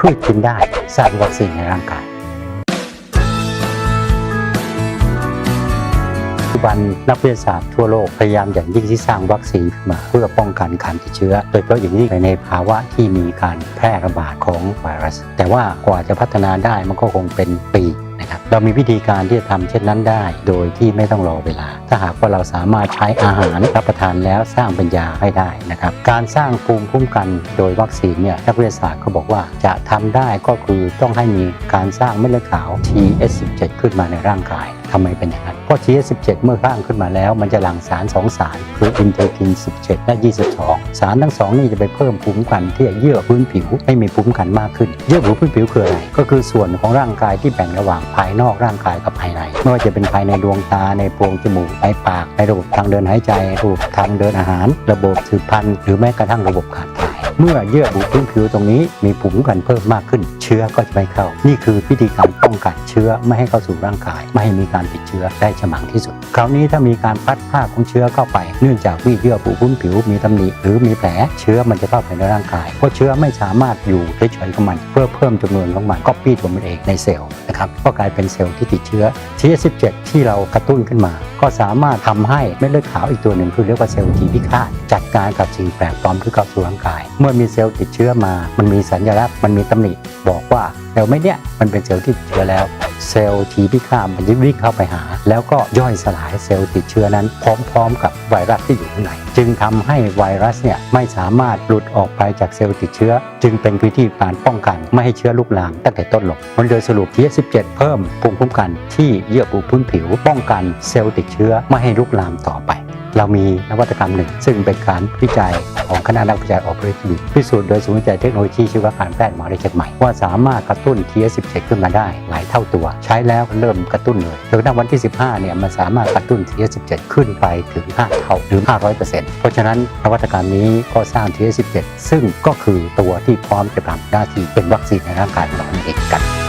พืชกินได้สร้างวัคซีนในร่างกายปัจจุบันนักวิทยาศาสตร์ทั่วโลกพยายามอย่างยิ่งที่สร้างวัคซีนขึ้นมาเพื่อป้องกันการติดเชื้อ โดยเฉพาะอย่างยิ่งในภาวะที่มีการแพร่ระบาดของไวรัส แต่ว่ากว่าจะพัฒนาได้มันก็คงเป็นปี นะครับ เรามีวิธีการที่จะทำเช่นนั้นได้ โดยที่ไม่ต้องรอเวลา ถ้าหากว่าเราสามารถใช้อาหารรับประทานแล้วสร้างปัญญาให้ได้นะครับ การสร้างภูมิคุ้มกันโดยวัคซีนเนี่ยนักวิทยาศาสตร์เขาบอกว่าจะทำได้ก็คือต้องให้มีการสร้างเม็ดเลือดขาว TS17 ขึ้นมาในร่างกาย ทำไมเป็นอย่างนั้น เพราะ TS17 เมื่อสร้างขึ้นมาแล้ว มันจะหลั่งสาร2สาร คืออินเตอร์กิน 17 และ 22 สารทั้งสองนี่จะไปเพิ่มภูมิคุ้มกันที่เยื่อพื้นผิวให้มีภูมิคุ้มกันมากขึ้น เยื่อบุพื้นผิวคืออะไร ก็คือส่วนของร่างกายที่แบ่งระหว่างภายนอกร่างกายกับภายใน ไม่ว่าจะเป็นภายในดวงตา ในโพรงจมูก ในปาก ในระบบทางเดินหายใจ ระบบทางเดินอาหาร ระบบสืบพันธุ์ หรือแม้กระทั่งระบบขับถ่าย เมื่อเยื่อบุพื้นผิวตรงนี้มีภูมิคุ้มกันเพิ่มมากขึ้น เชื้อก็จะไม่เข้า นี่คือวิธีการป้องกันเชื้อไม่ให้เข้าสู่ร่างกาย ไม่ให้มีการติดเชื้อได้ฉมังที่สุด คราวนี้ถ้ามีการพัดผ้าของเชื้อเข้าไป เนื่องจากว่าเยื่อบุพื้นผิวมีตำหนิหรือมีแผลเชื้อมันจะเข้าไปในร่างกายเพราะเชื้อไม่สามารถอยู่เฉยๆของมัน เพื่อเพิ่มจำนวนของมันก็ปี้ตัวมันเองในเซลล์นะครับก็กลายเป็นเซลล์ที่ติดเชื้อ TS17 ที่เรากระตุ้นขึ้นมา ก็สามารถทำให้เม็ดเลือดขาวอีกตัวหนึ่งคือเรียกว่าเซลล์ T พิฆาตจัดการกับสิ่งแปลกปลอมที่เข้าสู่ร่างกายเมื่อมีเซลล์ติดเชื้อมา มันมีสัญลักษณ์มันมีตำหนิบอกว่าเซลล์ไม่เนี่ยมันเป็นเซลล์ที่ติดเชื้อแล้ว เซลล์ T พิฆาตมันจะวิ่งเข้าไปหา แล้วก็ย่อยสลายเซลล์ติดเชื้อนั้น พร้อมๆ กับไวรัสที่อยู่ข้างในจึงทำให้ไวรัสเนี่ยไม่สามารถหลุดออกไปจากเซลล์ติดเชื้อ จึงเป็นวิธีการป้องกัน ไม่ให้เชื้อลุกลามตั้งแต่ต้นลมมันโดยสรุป TS17 เพิ่มภูมิคุ้มกันที่เยื่อบุพื้นผิว ป้องกันเซลล์ติดเชื้อไม่ให้ลุกลามต่อไป เรามีนวัตกรรมหนึ่ง ซึ่งเป็นการวิจัยของคณะนักวิจัยออปเปอเรชั่นพิสูจน์โดยศูนย์วิจัยเทคโนโลยีชีวการแพทย์มหาวิทยาลัยเชียงใหม่ว่าสามารถกระตุ้น TS17 ขึ้นมาได้หลายเท่าตัว ใช้แล้วเริ่มกระตุ้นเลยจนกระทั่งวันที่ 15 เนี่ยมันสามารถกระตุ้น TS17 ขึ้นไปถึง 5 เท่าหรือ 500%เพราะฉะนั้นนวัตกรรมนี้ก็สร้าง TS17 ซึ่งก็คือตัวที่พร้อมจะทำหน้าที่เป็นวัคซีนในร่างกายของเราเองกัน